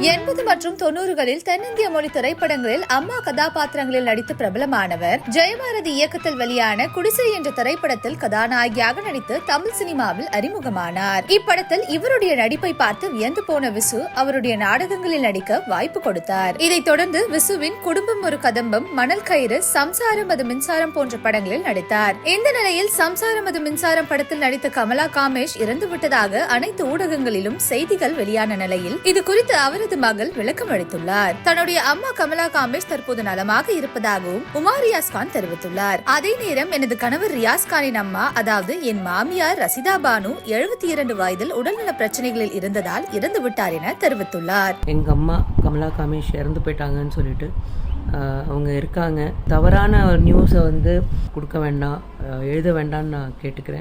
எண்பது மற்றும் தொண்ணூறுகளில் தென்னிந்திய மொழி திரைப்படங்களில் அம்மா கதாபாத்திரங்களில் நடித்து பிரபலமானவர் ஜெயபாரதி இயக்கத்தில் வெளியான குடிசை என்ற திரைப்படத்தில் கதாநாயகியாக நடித்து தமிழ் சினிமாவில் அறிமுகமானார். இப்படத்தில் இவருடைய நடிப்பை பார்த்து வியந்து போன விசு அவருடைய நாடகங்களில் நடிக்க வாய்ப்பு கொடுத்தார். இதைத் தொடர்ந்து விசுவின் குடும்பம் ஒரு கதம்பம் மணல் கயிறு சம்சாரம் அது மின்சாரம் போன்ற படங்களில் நடித்தார். இந்த நிலையில் சம்சாரம் அது மின்சாரம் படத்தில் நடித்த கமலா காமேஷ் இறந்து விட்டதாக அனைத்து ஊடகங்களிலும் செய்திகள் வெளியான நிலையில் இது குறித்து அவரது மகள் விளக்கம் அளித்துள்ளார். தன்னுடைய அம்மா கமலா காமேஷ் தற்போது நலமாக இருப்பதாகவும் உமா ரியாஸ் கான் தெரிவித்துள்ளார். அதே நேரம் எனது கணவர் ரியாஸ் கானின் அம்மா அதாவது என் மாமியார் ரசிதா பானு எழுபத்தி இரண்டு வயதில் உடல்நல பிரச்சனைகளில் இருந்ததால் இறந்து விட்டார் என தெரிவித்துள்ளார். எங்கள் அம்மா கமலா காமேஷ் இறந்து போயிட்டாங்கன்னு சொல்லிட்டு அவங்க இருக்காங்க. தவறான நியூஸை வந்து கொடுக்க வேண்டாம் எழுத வேண்டாம்னு நான் கேட்டுக்கிறேன்.